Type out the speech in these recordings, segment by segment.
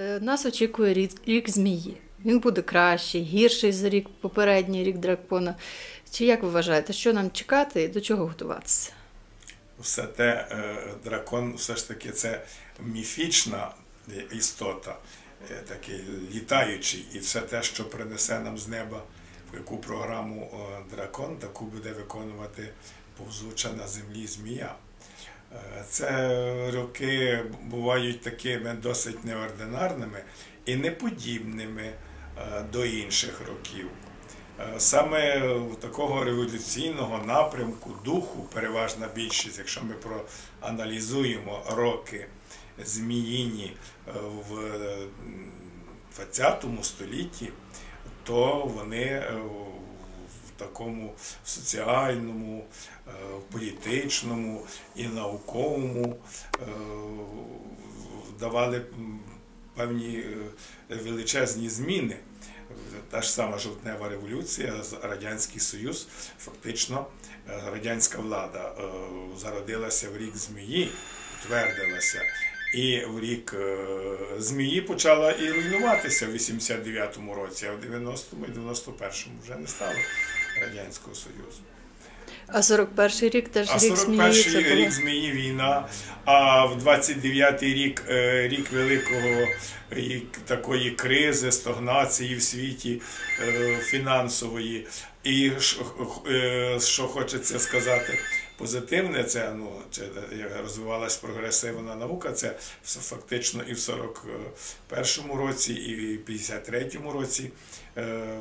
Е, Нас очікує рік, рік змії. Він буде кращий, гірший за рік попередній рік дракона. Чи як ви вважаєте, що нам чекати і до чого готуватися? все те, е, дракон все ж таки це міфічна істота, е, такий літаючий, і все те, що принесе нам з неба в яку програму дракон, таку буде виконувати повзуча на землі змія. Це роки бувають такими досить неординарними і неподібними е, до інших років. Е, Саме такого революційного напрямку духу, переважна більшість, якщо ми проаналізуємо роки зміїні е, в 20 столітті, то вони в такому соціальному, е, політичному і науковому е, давали певні е, величезні зміни. Та ж сама жовтнева революція, Радянський Союз, фактично радянська влада зародилася в рік змії, утвердилася. І в рік е, змії почала і руйнуватися в 89-му році, а в 90-му і 91-му вже не стало Радянського Союзу. А 41-й рік теж А рік змії. Це 41-й рік змії війна, а в 29-й рік е, рік великого е, такої кризи, стагнації в світі фінансової. І що хочеться сказати, позитивне, це ну це як розвивалась прогресивна наука. Це фактично і в 41-му році, і в 53-му році е,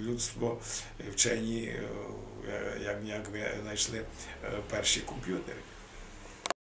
людство вчені е, як, як ви знайшли е, перші комп'ютери.